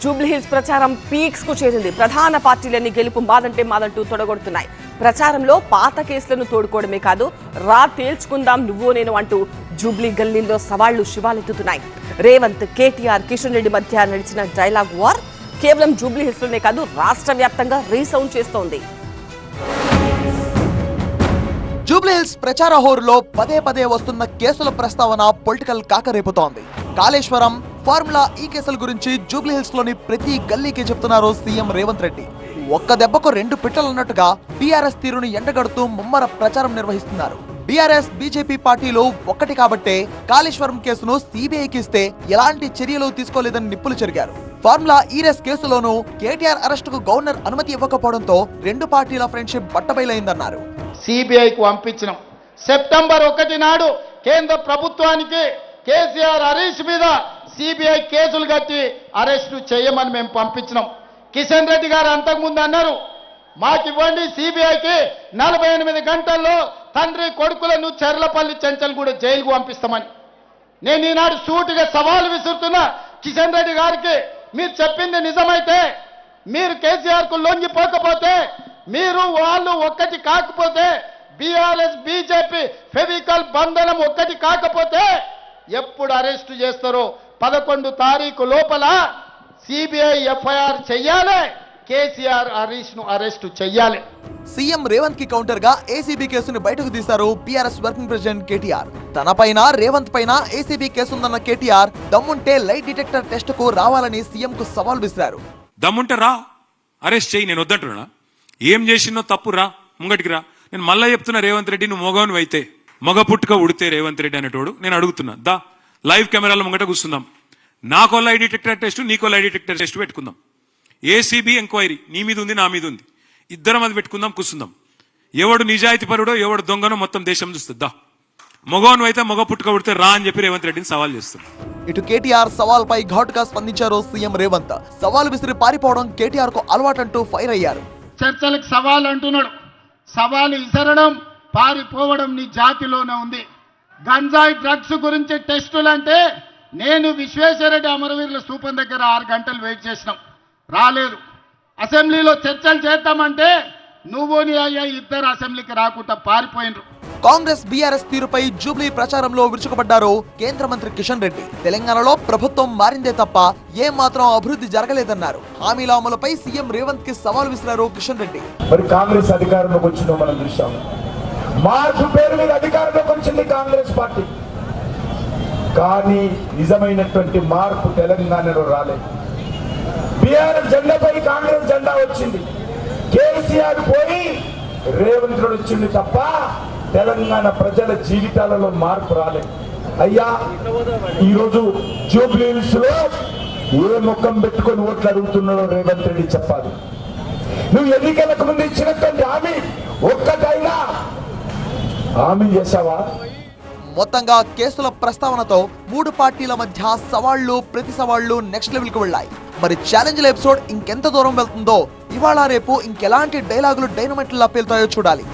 జూబ్లీహిల్స్ ప్రచారం పీక్స్కు చేరింది. ప్రధాన పార్టీలన్నీ గెలుపు మాదంటే మాదంటూ తొడగొడుతున్నాయి. ప్రచారంలో పాత కేసులను తోడుకోవడమే కాదు రా తేల్చుకుందాం నువ్వు నేను అంటూ జూబ్లీ గల్లీల్లో సవాళ్ళు శివాలెత్తుతున్నాయి. రేవంత్ కేటీఆర్ కిషన్ రెడ్డి మధ్య నడిచిన డైలాగ్ వార్ కేవలం జూబ్లీ లోనే కాదు రాష్ట్ర వ్యాప్తంగా రీసౌండ్ చేస్తోంది. జూబ్లీహిల్స్ ప్రచార హోరులో పదే పదే వస్తున్న కేసుల ప్రస్తావన పొలిటికల్ కాకరేపుతోంది. కాళేశ్వరం ఫార్ములా ఈ కేసుల గురించి జూబ్లీహిల్స్లోని ప్రతి గల్లీకి చెప్తున్నారు సీఎం రేవంత్ రెడ్డి. ఒక్క దెబ్బకు రెండు పిట్టలు అన్నట్టుగా బీఆర్ఎస్ తీరును ఎండగడుతూ ముమ్మర ప్రచారం నిర్వహిస్తున్నారు. బీఆర్ఎస్ బీజేపీ పార్టీలు ఒక్కటి కాబట్టే కాళేశ్వరం కేసును సిబిఐకి ఇస్తే ఎలాంటి చర్యలు తీసుకోలేదని నిప్పులు చెరిగారు. ఫార్ములా ఈరెస్ కేసులోనూ కేటీఆర్ అరెస్టుకు గవర్నర్ అనుమతి ఇవ్వకపోవడంతో రెండు పార్టీల ఫ్రెండ్షిప్ బట్టబయలైందన్నారు. సిబిఐకి పంపించినాం సెప్టెంబర్ ఒకటి నాడు కేంద్ర ప్రభుత్వానికి కేసీఆర్ హరీష్ మీద సిబిఐ కేసులు కట్టి అరెస్టు చేయమని మేము పంపించినాం. కిషన్ రెడ్డి గారు అంతకుముందు అన్నారు మాకు ఇవ్వండి సిబిఐకి నలభై ఎనిమిది గంటల్లో తండ్రి కొడుకులను చెర్లపల్లి చెంచల్ కూడా జైలుకు పంపిస్తామని. నేను ఈనాడు సూటిగా సవాలు విసురుతున్నా కిషన్ రెడ్డి గారికి మీరు చెప్పింది నిజమైతే మీరు కేసీఆర్కు లొంగిపోకపోతే మీరు వాళ్ళు ఒక్కటి కాకపోతే బీఆర్ఎస్ బీజేపీ ఫెవికల్ బంధనం ఒక్కటి కాకపోతే ఎప్పుడు అరెస్టు చేస్తారో పదకొండు తారీఖు లోపల సిబిఐ ఎఫ్ఐఆర్ చెయ్యాలి. కేసీఆర్ హరీష్ను అరెస్టు చెయ్యాలి. సీఎం రేవంత్కి కౌంటర్గా ఏసీబీ కేసును బయటకు తీశారు బీఆర్ఎస్ వర్కింగ్ ప్రెసిడెంట్ కేటీఆర్. తన పైన రేవంత్ పైన ఏసీబీ కేసుందన్న కేటీఆర్ దమ్ముంటే లైట్ డిటెక్టర్ టెస్ట్కు రావాలని సీఎం కు సవాల్ విసిరారు. దమ్ముంటే రా అరెస్ట్ చేయి నేను వద్దంటున్నా. ఏం చేసినో తప్పు రా ముంగటికి రా. నేను మళ్ళా చెప్తున్నా రేవంత్ రెడ్డి నువ్వు మొగవను అయితే మగ పుట్టుక ఉడితే రేవంత్ రెడ్డి అనేటోడు నేను అడుగుతున్నా. దా లైవ్ కెమెరాల ముంగట కూర్చుందాం. నాకో లై డిటెక్టర్ టెస్ట్ నీకో లై డిటెక్టర్ టెస్ట్ పెట్టుకుందాం. ఏసీబీ ఎంక్వైరీ నీ మీద ఉంది నా మీద ఉంది. ఇద్దరం అది పెట్టుకుందాం కూర్చుందాం. ఎవడు నిజాయితీ పరుడో ఎవడు దొంగనో మొత్తం దేశం చూస్తుంది. దా. మగవను అయితే మగ పుట్టుక ఉడితే రా అని చెప్పి రేవంత్ రెడ్డిని సవాల్ చేస్తున్నా ఇటు కేటీఆర్ సవాల్ పై ఘాటుగా స్పందించారు సీఎం రేవంత్. సవాల్ విసిరి పారిపోవడం కేటీఆర్కు అలవాటంటూ ఫైర్ అయ్యారు. చర్చలకు సవాల్ అంటున్నాడు. సవాలు ఇసరడం పారిపోవడం నీ జాతిలోనే ఉంది. గంజాయి డ్రగ్స్ గురించి టెస్టులు అంటే నేను విశ్వేశ్వరరెడ్డి అమరవీరుల స్థూపం దగ్గర ఆరు గంటలు వెయిట్ చేసినాం. రాలేదు. అసెంబ్లీలో చర్చలు చేద్దామంటే నువ్వు నీ అయ్యా ఇద్దరు అసెంబ్లీకి రాకుండా పారిపోయినరు. కాంగ్రెస్ బీఆర్ఎస్ తీరుపై జూబ్లీ ప్రచారంలో విరుచుకుపడ్డారు కేంద్ర మంత్రి కిషన్ రెడ్డి. తెలంగాణలో ప్రభుత్వం మారిందే తప్ప ఏం మాత్రం అభివృద్ధి జరగలేదన్నారు. హామీల అమలుపై సీఎం రేవంత్కి సవాల్ విసిరారు కిషన్ రెడ్డి. మరి కాంగ్రెస్ అధికారంలోకి వచ్చిందో మనం చూసాం మార్పు పేరు మీద అధికారంలోకి వచ్చింది కాంగ్రెస్ పార్టీ. కానీ నిజమైనటువంటి మార్పు తెలంగాణలో రాలేదు. బీఆర్ఎస్ జెండాపై కాంగ్రెస్ జెండా వచ్చింది. కేసీఆర్ పోయి రేవంత్ రెడ్డి వచ్చింది తప్ప తెలంగాణ ప్రజల జీవితాలలో మార్పు రాలేదు. అయ్యా ఈరోజు జూబ్లీహిల్స్లో ఏ ముఖం పెట్టుకొని ఓట్లు అడుగుతున్నాడో రేవంత్ రెడ్డి చెప్పాలి. నువ్వు ఎన్నికలకు ముందు ఇచ్చినటువంటి హామీ ఒక్కటైనా హామీ మొత్తంగా కేసుల ప్రస్తావనతో మూడు పార్టీల మధ్య సవాళ్ళు ప్రతి సవాళ్ళు నెక్స్ట్ లెవెల్కు వెళ్ళాయి. మరి ఛాలెంజ్ల ఎపిసోడ్ ఇంకెంత దూరం వెళ్తుందో ఇవాళ రేపు ఇంకెలాంటి డైలాగులు డైనమైట్లా పేలుతాయో చూడాలి.